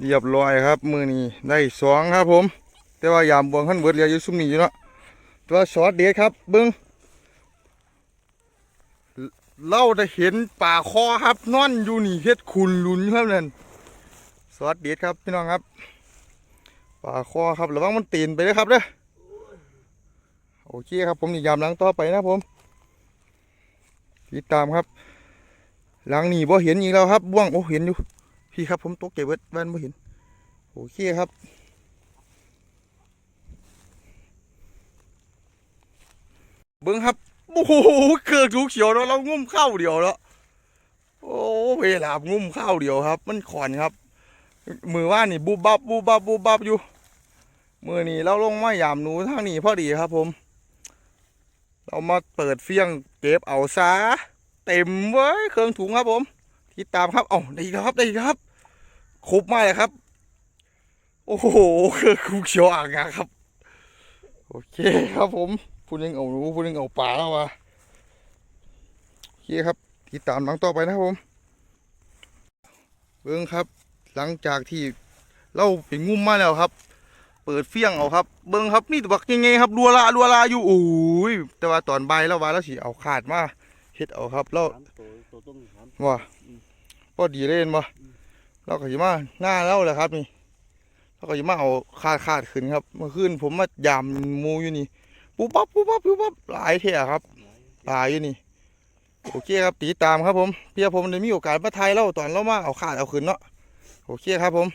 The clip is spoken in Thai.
เรียบร้อยครับ มือนี้ได้สองครับผม แต่ว่ายามบวงขั้นเบิดเรียอยู่ซุ่มนี้อยู่เนาะตัวช็อตเด็ดครับเบิ้งเราจะเห็นป่าคอครับนอนอยู่นี่เฮ็ดขุนลุนครับนั่นช็อตเด็ดครับพี่น้องครับ ป่าคอครับระวังมันตีนไปเลยครับเด้อโอเคครับผมนี่ยามหลังต่อไปนะผมติดตามครับ หลังนี่บ่เห็นอีกแล้วครับบ่วงโอ้เห็นอยู่ พี่ครับผมตกใจเบิดแว่นไม่เห็นโอเคครับเบิ้งครับโอ้โหเกิดลูกเขียวแล้วเรางุ่มข้าวเดียวแล้วโอ้เวลางุ่มข้าวเดียวครับ มันขอนครับ มือว่านี่บูบบับบูบบับบูบบับอยู่ มือนี่เราลงมายามหนูทางนี้พอดีครับ ผม เรามาเปิดเฟี้ยงเก็บเอาซาเต็มเว้ยเครื่องถุงครับผม ติดตามครับเอ้าได้ครับได้ครับ ครบมากเลยครับ โอ้โหคือคุกเขียวอ่างอะครับ โอเคครับผมพูดยังเอาหนูพูดยังเอาปลาแล้ววะโอเคครับ ติดตามหลังต่อไปนะครับผมเบิ้งครับ หลังจากที่เราไปงุ่มมาแล้วครับ เปิดเฟี้ยงเอาครับ เบิ้งครับนี่ตัวบักยังไงครับรัวลารัวลาอยู่โอ้ยแต่ว่าตอนใบายแล้วว่าแล้วสิเอาขาดมาเฮ็ดเอาครับแล้วสามตัวตัวต้มสามว่าพอดีเล่นบ่ เราก็สิมาหน้าเล่าแหละครับนี่เราก็สิมาเอาคาดคาดขึ้นครับ เมื่อคืนผมมายามมูอยู่นี่ปุ๊บปั๊บปุ๊บปั๊บปุ๊บปั๊บหลายเท่าครับหลายอยู่นี่โอเคครับติดตามครับผมเพียผมได้มีโอกาสมาไทยเล่าตอนเรามาเอาคาดเอาขึ้นเนาะโอเคครับผม